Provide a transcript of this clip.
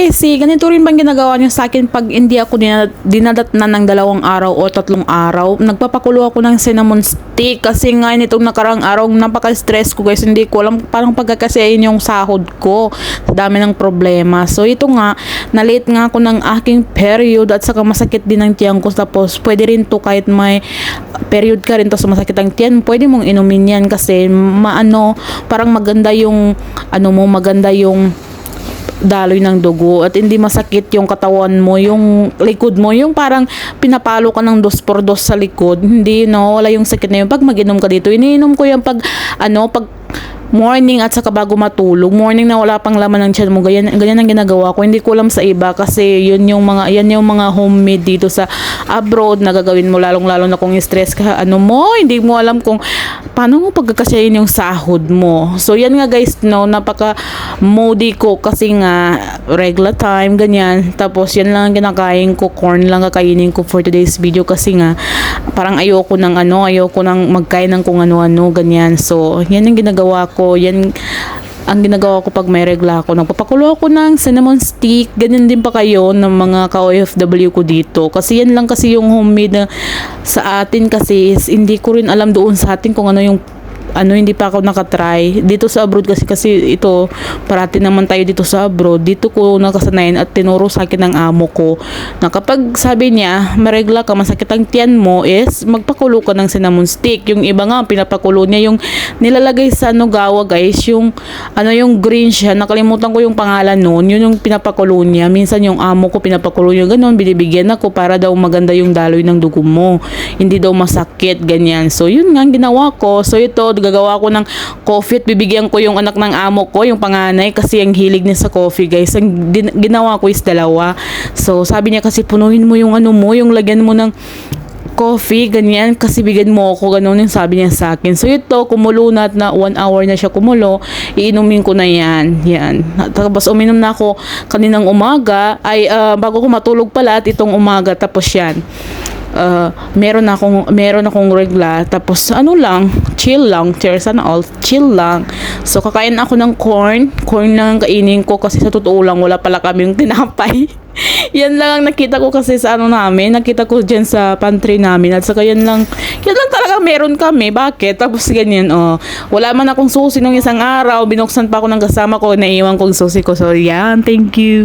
Eh, si ganito rin bang ginagawa niyo sa akin pag hindi ako dinad- dinadatnan ng dalawang araw o tatlong araw? Nagpapakulo ako ng cinnamon stick kasi nga nitong nakarang araw napaka-stress ko guys. Hindi ko alam parang pagkakasayin yung sahod ko. Sa dami ng problema. So ito nga, na-late nga ako ng aking period at saka masakit din ang tiyan ko. Tapos pwede rin to kahit may period ka rin tapos masakit ang tiyan, pwede mong inumin yan kasi maano, parang maganda yung ano mo, maganda yung daloy ng dugo at hindi masakit yung katawan mo, yung likod mo, yung parang pinapalo ka ng dos por dos sa likod. Hindi, no? Wala yung sakit na yun. Pag mag-inom ka dito, iniinom ko yung pag, ano, pag morning at saka bago matulog. Morning na wala pang laman ng tiyan mo. Ganyan, ganyan ang ginagawa ko. Hindi ko alam sa iba kasi yun yung mga, yan yung mga homemade dito sa abroad na gagawin mo lalong-lalo na kung stress ka. Ano mo, hindi mo alam kung paano mo pagkakasyahin yung sahod mo. So yan nga guys, no, napaka moody ko kasi nga regular time, ganyan. Tapos yan lang ang kinakain ko, corn lang kakainin ko for today's video kasi nga parang ayoko ng ano, ayoko ng magkain ng kung ano-ano, ganyan. So yan ang ginagawa ko, yan ang ginagawa ko pag may regla ako, nagpapakulo ako ng cinnamon stick, ganyan din pa kayo ng mga ka-OFW ko dito. Kasi yan lang kasi yung homemade na sa atin kasi is, hindi ko rin alam doon sa atin kung ano yung ano hindi pa ako nakatry. Dito sa abroad kasi kasi ito parati naman tayo dito sa abroad. Dito ko nakasanayan at tinuro sa akin ng amo ko na kapag sabi niya maregla ka masakit ang tiyan mo is magpakulo ka ng cinnamon stick. Yung iba nga pinapakulo niya. Yung nilalagay sa ano gawa guys yung ano yung green siya. Nakalimutan ko yung pangalan noon yun yung pinapakulo niya. Minsan yung amo ko pinapakulo niya. Ganun binibigyan ako para daw maganda yung daloy ng dugo mo. Hindi daw masakit ganyan. So yun nga ginawa ko. So ito gagawa ko ng coffee at bibigyan ko yung anak ng amo ko yung panganay kasi ang hilig niya sa coffee guys ang ginawa ko is dalawa so sabi niya kasi punuhin mo yung ano mo yung lagyan mo ng coffee, ganyan, kasi bigyan mo ako, ganun yung sabi niya sa akin. So ito, kumulo na at na one hour na siya kumulo, iinumin ko na yan. Yan. Tapos uminom na ako kaninang umaga, ay ah, bago ko matulog pala at itong umaga, tapos yan. Uh, meron akong meron akong regla tapos ano lang chill lang cheers and all chill lang. So kakain ako ng corn corn lang ang kainin ko kasi sa totoo lang wala pala kaming tinapay. Yan lang ang nakita ko kasi sa ano namin nakita ko dyan sa pantry namin at saka yan lang yan lang talaga meron kami bakit? Tapos ganyan oh wala man akong susi nung isang araw binuksan pa ako ng kasama ko naiwan kong susi ko. So yan thank you